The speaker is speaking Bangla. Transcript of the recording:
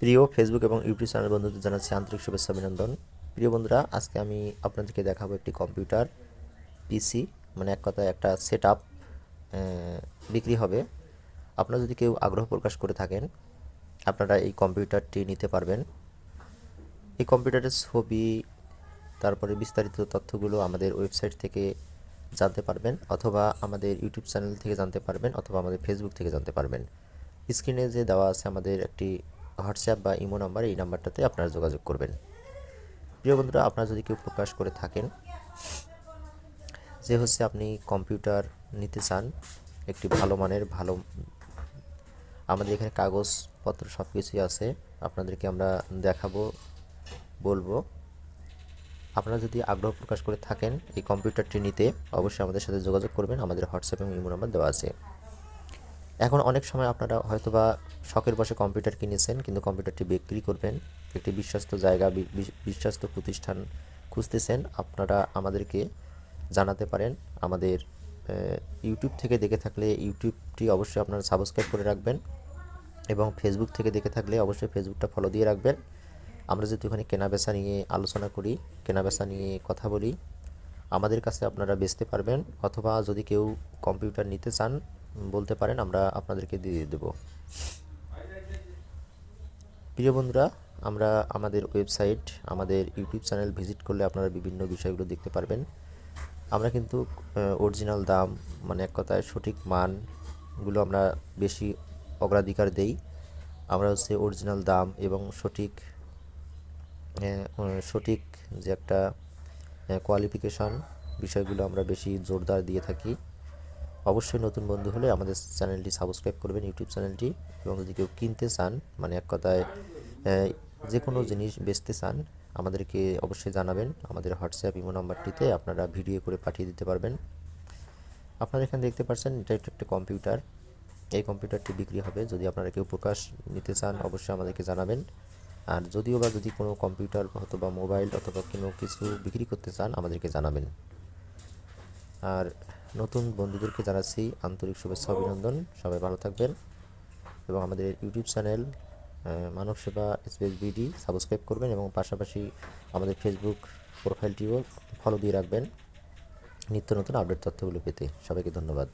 প্রিয় ফেসবুক এবং ইউটিউব চ্যানেল বন্ধুদের জানাচ্ছি আন্তরিক শুভেচ্ছা, অভিনন্দন। প্রিয় বন্ধুরা, আজকে আমি আপনাদেরকে দেখাবো একটি কম্পিউটার পিসি মানে এক কথায় একটা সেট বিক্রি হবে। আপনারা যদি কেউ আগ্রহ প্রকাশ করে থাকেন, আপনারা এই কম্পিউটারটি নিতে পারবেন। এই কম্পিউটারের ছবি, তারপরে বিস্তারিত তথ্যগুলো আমাদের ওয়েবসাইট থেকে জানতে পারবেন, অথবা আমাদের ইউটিউব চ্যানেল থেকে জানতে পারবেন, অথবা আমাদের ফেসবুক থেকে জানতে পারবেন। স্ক্রিনে যে দেওয়া আছে আমাদের একটি হোয়াটসঅ্যাপ বা ইমো নাম্বার এই নাম্বারটাতে আপনারা যোগাযোগ করবেন। প্রিয় বন্ধুরা, আপনারা যদি কেউ প্রকাশ করে থাকেন, যে হচ্ছে আপনি কম্পিউটার নিতে চান, একটি ভালো মানের, ভালো আমাদের এখানে কাগজপত্র সব কিছুই আছে, আপনাদেরকে আমরা দেখাবো, বলব। আপনারা যদি আগ্রহ প্রকাশ করে থাকেন এই কম্পিউটারটি নিতে, অবশ্যই আমাদের সাথে যোগাযোগ করবেন, আমাদের হোয়াটসঅ্যাপ এবং ইমো নাম্বার দেওয়া আছে। এখন অনেক সময় আপনারা হয়তোবা শখের বসে কম্পিউটার কিনেছেন, কিন্তু কম্পিউটারটি বিক্রি করবেন। একটি বিশ্বস্ত জায়গা বিশ্বস্ত প্রতিষ্ঠান খুঁজতেছেন। আপনারা আমাদেরকে জানাতে পারেন। আমাদের ইউটিউব থেকে দেখে থাকলে ইউটিউবটি অবশ্যই আপনারা সাবস্ক্রাইব করে রাখবেন এবং ফেসবুক থেকে দেখে থাকলে অবশ্যই ফেসবুকটা ফলো দিয়ে রাখবেন। আমরা যেহেতু এখানে কেনাবেচা নিয়ে আলোচনা করি, কেনাবেচা নিয়ে কথা বলি, আমাদের কাছে আপনারা বেচতে পারবেন। অথবা যদি কেউ কম্পিউটার নিতে চান বলতে পারেন, আমরা আপনাদেরকে দিয়ে দেব। প্রিয় বন্ধুরা, আমরা আমাদের ওয়েবসাইট, আমাদের ইউটিউব চ্যানেল ভিজিট করলে আপনারা বিভিন্ন বিষয়গুলো দেখতে পারবেন। আমরা কিন্তু অরিজিনাল দাম মানে এক কথায় সঠিক মানগুলো আমরা বেশি অগ্রাধিকার দেই। আমরা হচ্ছে অরিজিনাল দাম এবং সঠিক সঠিক যে একটা কোয়ালিফিকেশন বিষয়গুলো আমরা বেশি জোরদার দিয়ে থাকি। অবশ্যই নতুন বন্ধু হলে আমাদের চ্যানেলটি সাবস্ক্রাইব করবেন, ইউটিউব চ্যানেলটি। এবং যদি কেউ কিনতে চান মানে এক কথায় যে কোনো জিনিস বেচতে চান, আমাদেরকে অবশ্যই জানাবেন। আমাদের হোয়াটসঅ্যাপ, ইমো নাম্বারটিতে আপনারা ভিডিও করে পাঠিয়ে দিতে পারবেন। আপনারা এখানে দেখতে পাচ্ছেন, এটা একটা কম্পিউটার। এই কম্পিউটারটি বিক্রি হবে। যদি আপনারা কেউ প্রকাশ নিতে চান, অবশ্যই আমাদেরকে জানাবেন। আর যদিও বা যদি কোনো কম্পিউটার অথবা মোবাইল অথবা কোনো কিছু বিক্রি করতে চান, আমাদেরকে জানাবেন। আর নতুন বন্ধুদেরকে জানাচ্ছি আন্তরিক শুভেচ্ছা, অভিনন্দন। সবাই ভালো থাকবেন এবং আমাদের ইউটিউব চ্যানেল মানব সেবা স্পেস বিডি সাবস্ক্রাইব করবেন এবং পাশাপাশি আমাদের ফেসবুক প্রোফাইলটিও ফলো দিয়ে রাখবেন নিত্য নতুন আপডেট তথ্যগুলো পেতে। সবাইকে ধন্যবাদ।